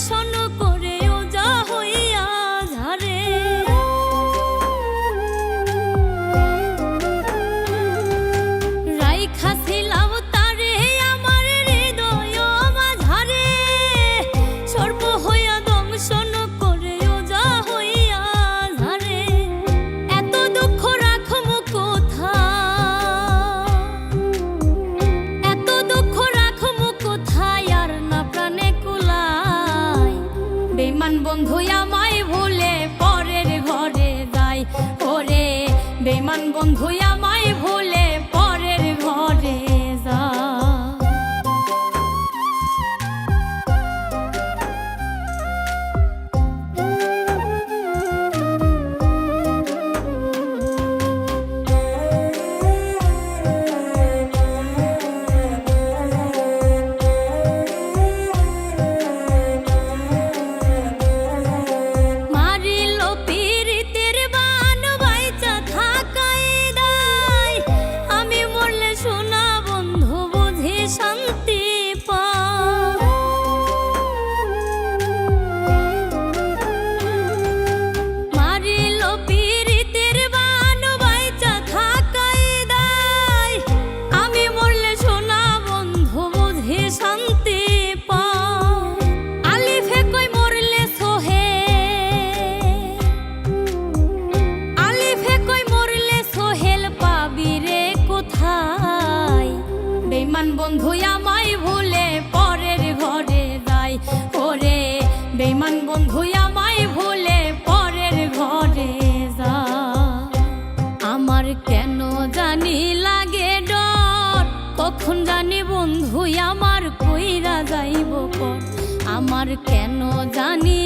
solo বেমান বন্ধু আমায় ভুলে পরের ঘরে যায় ওরে বেমান বন্ধু আমায় ভুলে বেমান বন্ধু, আমায় ভুলে পরের ঘরে যায় ওরে বেমান বন্ধু, আমায় ভুলে পরের ঘরে যা। আমার কেন জানি লাগে ডর, কখন জানি বন্ধু, আমার কইরা যাইব আমার কেন জানি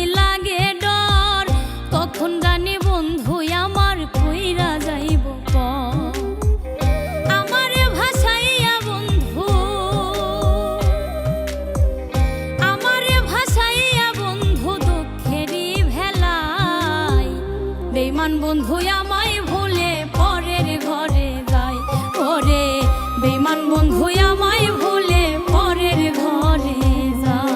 বেইমান বন্ধু, আমায় ভুলে পরের ঘরে যায় ওরে বেইমান বন্ধু, আমায় ভুলে পরের ঘরে যায়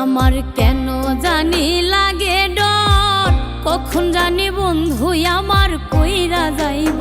আমার কেন জানি লাগে ডর, কখন জানি বন্ধু, আমার কইরা যাইব।